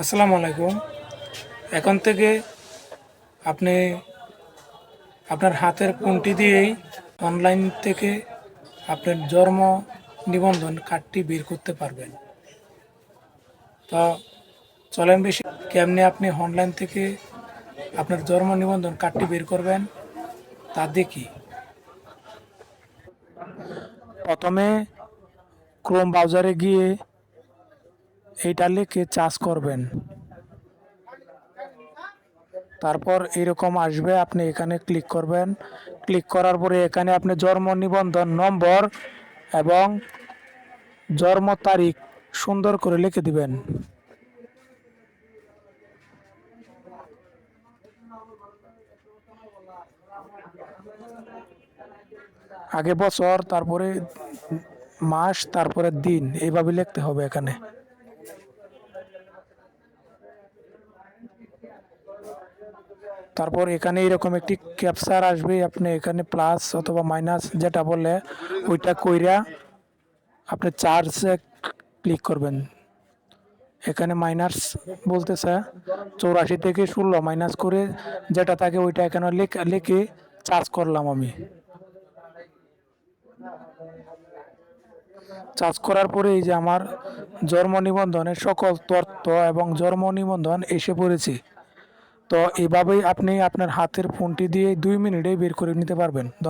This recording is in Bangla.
আসসালামু আলাইকুম। এখন থেকে আপনি আপনার হাতের কোনটি দিয়েই অনলাইন থেকে আপনার জন্ম নিবন্ধন কার্ডটি বের করতে পারবেন। তো চলেন বেশি কেমনি আপনি অনলাইন থেকে আপনার জন্ম নিবন্ধন কার্ডটি বের করবেন, তা দেখি। প্রথমে ক্রোম ব্রাউজারে গিয়ে এইটা লিখে চার্জ করবেন। তারপর এরকম আসবে, আপনি এখানে ক্লিক করবেন। ক্লিক করার পরে এখানে আপনি জন্ম নিবন্ধন নম্বর এবং জন্ম তারিখ সুন্দর করে লিখে দিবেন। আগে বছর, তারপরে মাস, তারপরে দিন, এইভাবে লিখতে হবে এখানে। তারপর এখানে এরকম একটি ক্যাপচার আসবে, আপনি এখানে প্লাস অথবা মাইনাস যেটা বলে ওইটা কইরা আপনি চার্জে ক্লিক করবেন। এখানে মাইনাস বলতেছে, চৌরাশি থেকে ষোলো মাইনাস করে যেটা থাকে ওইটা এখানে লেখা, লিখে চার্জ করলাম আমি। চার্জ করার পরে এই যে আমার জন্ম নিবন্ধনের সকল তথ্য এবং জন্ম নিবন্ধন এসে পড়েছে। তো এভাবেই আপনি আপনার হাতের ফোনটি দিয়ে দুই মিনিটেই বের করে নিতে পারবেন।